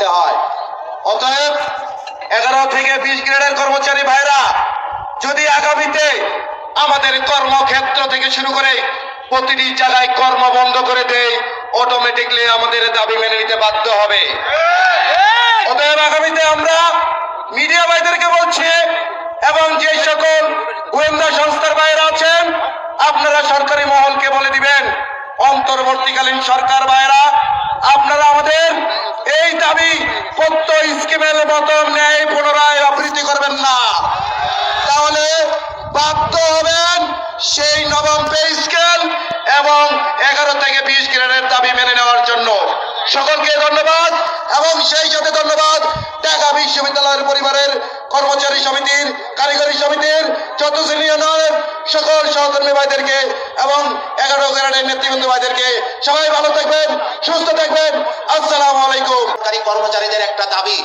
করতে হয়। অতএব এগারো থেকে বিশ গ্রেডের কর্মচারী ভাইরা, যদি আগামীতে আমাদের কর্মক্ষেত্র থেকে শুরু করে প্রতিটি জায়গায় কর্ম বন্ধ করে দেয় অটোমেটিকলি আমাদের দাবি মেনে নিতে বাধ্য হবে। অতএব আগামীতে আমরা মিডিয়া ভাইদেরকে বলছি, এবং যে সকল গোয়েন্দা সংস্থার বাইরে আছেন, আপনারা সরকারি মহলকে বলে দিবেন, অন্তর্বর্তীকালীন সরকার বাইরা আপনারা আমাদের এই দাবি প্রত্যয় স্কিমের মতো ন্যায় পুনরায় আবৃত্তি করবেন না। তাহলে বাধ্য হবেন সেই নবম পে স্কেল এবং এগারো থেকে বিশ গ্রেডের দাবি মেনে নেওয়ার জন্য। সকলকে ধন্যবাদ এবং সেই সাথে ধন্যবাদ ঢাকা বিশ্ববিদ্যালয়ের পরিবারের কর্মচারী সমিতির, কারিগরি সমিতির চতুর্থ সকল সহকর্মী ভাইদেরকে এবং গ্রেডের নেতৃবৃন্দ ভাইদেরকে সবাই ভালো থাকবেন, সুস্থ থাকবেন। আসসালামু আলাইকুম। সরকারি কর্মচারীদের একটা দাবি,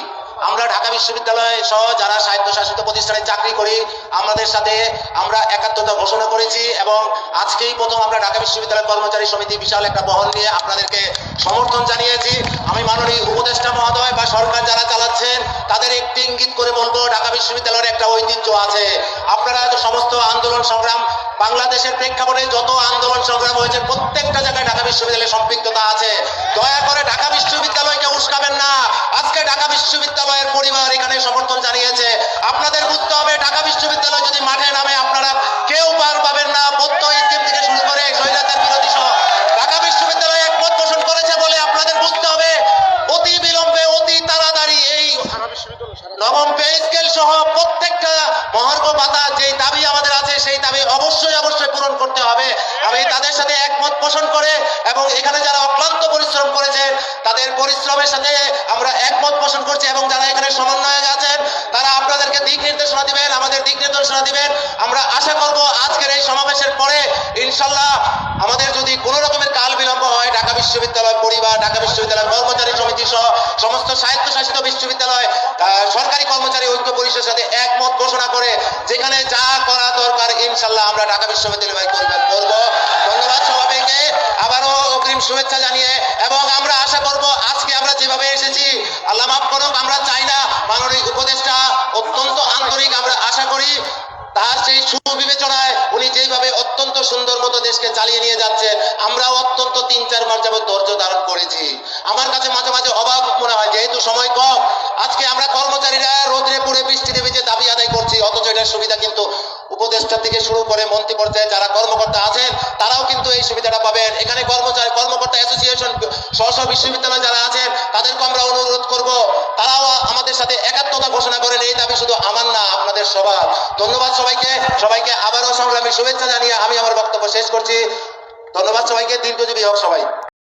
আমরা ঢাকা বিশ্ববিদ্যালয় সহ যারা স্বায়ত্তশাসিত প্রতিষ্ঠানে চাকরি করি, আমাদের সাথে আমরা একাত্মতা ঘোষণা করেছি এবং আজকেই প্রথম আমরা ঢাকা বিশ্ববিদ্যালয় কর্মচারী সমিতি বিশাল একটা বহন নিয়ে আপনাদেরকে সমর্থন জানিয়েছি। আমি মাননীয় উপদেষ্টা মহোদয় বা সরকার যারা চালাচ্ছেন, তাদের একটি ইঙ্গিত করে বলব, ঢাকা বিশ্ববিদ্যালয়ের একটা ঐতিহ্য আছে। আপনারা সমস্ত আন্দোলন সংগ্রাম বাংলাদেশের প্রেক্ষাপটে যত আন্দোলন সংগ্রাম হয়েছে প্রত্যেকটা জায়গায় ঢাকা বিশ্ববিদ্যালয়ের সম্পৃক্ততা আছে। দয়া করে ঢাকা বিশ্ববিদ্যালয়কে উস্কাবেন না। আজকে ঢাকা বিশ্ববিদ্যালয়ের পরিবার এখানে সমর্থন জানিয়েছে। আপনাদের বুঝতে হবে ঢাকা বিশ্ববিদ্যালয় যদি মাঠে নামে আপনারা কেউ পার পাবেন না। পদ্ম স্কিম থেকে শুরু করে স্বৈরাচার বিরোধী সহ। ঢাকা বিশ্ববিদ্যালয় একমত পোষণ করেছে বলে আপনাদের বুঝতে হবে। অতি বিলম্বে অতি তাড়াতাড়ি এই নবম পে স্কেল সহ প্রত্যেকটা মহার্ঘ ভাতা যেই আমি তাদের সাথে একমত পোষণ করে এবং এখানে যারা অক্লান্ত পরিশ্রম করেছে, তাদের পরিশ্রমের সাথে আমরা একমত পোষণ করছি এবং যারা এখানে সমন্বয়ে আছেন, তারা আপনাদেরকে দিক নির্দেশনা দিবেন, আমাদের দিক নির্দেশনা দিবেন। আমরা আশা করব আজকের এই সমাবেশের পরে, ইনশাল্লাহ আমাদের যদি কোনো রকমের কাল বিলম্ব হয়, ঢাকা বিশ্ববিদ্যালয় পরিবার, ঢাকা বিশ্ববিদ্যালয় কর্মচারী সমিতি সহ সমস্ত স্বায়ত্তশাসিত বিশ্ববিদ্যালয় সরকারি কর্মচারী ঐক্য পরিষদের সাথে একমত ঘোষণা করে, যেখানে যা করা দরকার, ইনশাল্লাহ আমরা ঢাকা বিশ্ববিদ্যালয় পরিবার করব। শুভেচ্ছা জানিয়ে এবং আমরা আশা করব আজকে আমরা যেভাবে এসেছি, আল্লাহ মাফ করুক, আমরা চাই না মাননীয় উপদেষ্টা অত্যন্ত আন্তরিক আমরা আশা করি। তার সেই সুবিবেচনায় উনি যেভাবে অত্যন্ত সুন্দর মতো দেশকে চালিয়ে নিয়ে যাচ্ছেন আমরাও অত্যন্ত তিন চার মাস যাবত ধৈর্য ধারণ করেছি। আমার কাছে মাঝে মাঝে অবাক মনে হয়, যেহেতু সময় কম, আজকে আমরা কর্মচারীরা রোদ্রে পুড়ে বৃষ্টিতে ভিজে দাবি আদায় করছি, অথচ এটার সুবিধা কিন্তু উপদেষ্টা থেকে শুরু করে মন্ত্রী পর্যায়ে যারা কর্মকর্তা আছেন, তারাও কিন্তু এই সুবিধাটা পাবেন। এখানে কর্মচারী স্ব বিশ্ববিদ্যালয় যারা আছেন, তাদেরকে আমরা অনুরোধ করব। তারাও আমাদের সাথে একাত্মতা ঘোষণা করেন এই দাবি শুধু আমার না, আপনাদের সবার। ধন্যবাদ সবাইকে। সবাইকে আবারও সংগ্রামী শুভেচ্ছা জানিয়ে আমি আমার বক্তব্য শেষ করছি। ধন্যবাদ সবাইকে। দীর্ঘজীবী হোক সবাই।